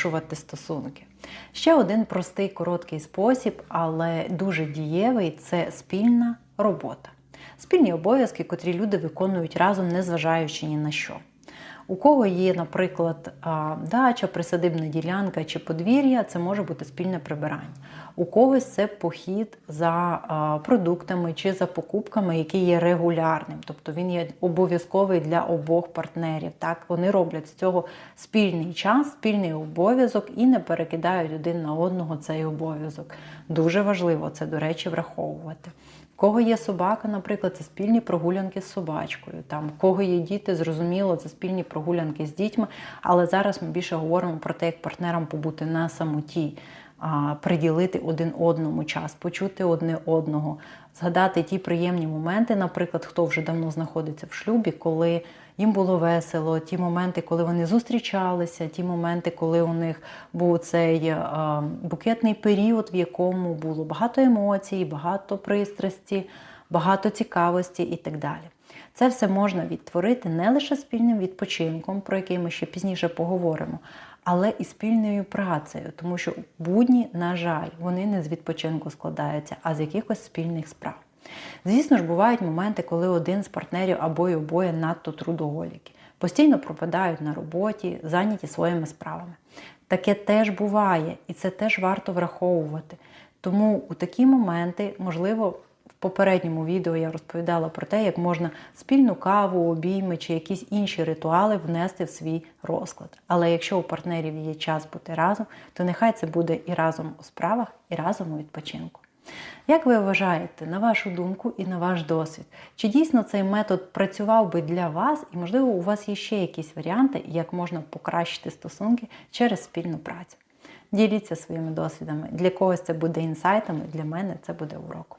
поліпшувати стосунки. Ще один простий короткий спосіб, але дуже дієвий це спільна робота. Спільні обов'язки, котрі люди виконують разом, незважаючи ні на що. У кого є, наприклад, дача, присадибна ділянка чи подвір'я, це може бути спільне прибирання. У когось це похід за продуктами чи за покупками, який є регулярним, тобто він є обов'язковий для обох партнерів. Так вони роблять з цього спільний час, спільний обов'язок і не перекидають один на одного цей обов'язок. Дуже важливо це, до речі, враховувати. В кого є собака, наприклад, це спільні прогулянки з собачкою. Там кого є діти, зрозуміло, це спільні прогулянки з дітьми. Але зараз ми більше говоримо про те, як партнерам побути на самоті, приділити один одному час, почути одне одного, згадати ті приємні моменти, наприклад, хто вже давно знаходиться в шлюбі, коли їм було весело, ті моменти, коли вони зустрічалися, ті моменти, коли у них був цей букетний період, в якому було багато емоцій, багато пристрасті, багато цікавості і так далі. Це все можна відтворити не лише спільним відпочинком, про який ми ще пізніше поговоримо, але і спільною працею, тому що будні, на жаль, вони не з відпочинку складаються, а з якихось спільних справ. Звісно ж, бувають моменти, коли один з партнерів або й обоє надто трудоголіки, постійно пропадають на роботі, зайняті своїми справами. Таке теж буває, і це теж варто враховувати. Тому у такі моменти, можливо, попередньому відео я розповідала про те, як можна спільну каву, обійми чи якісь інші ритуали внести в свій розклад. Але якщо у партнерів є час бути разом, то нехай це буде і разом у справах, і разом у відпочинку. Як ви вважаєте, на вашу думку і на ваш досвід, чи дійсно цей метод працював би для вас, і, можливо, у вас є ще якісь варіанти, як можна покращити стосунки через спільну працю? Діліться своїми досвідами. Для когось це буде інсайтами, для мене це буде уроком.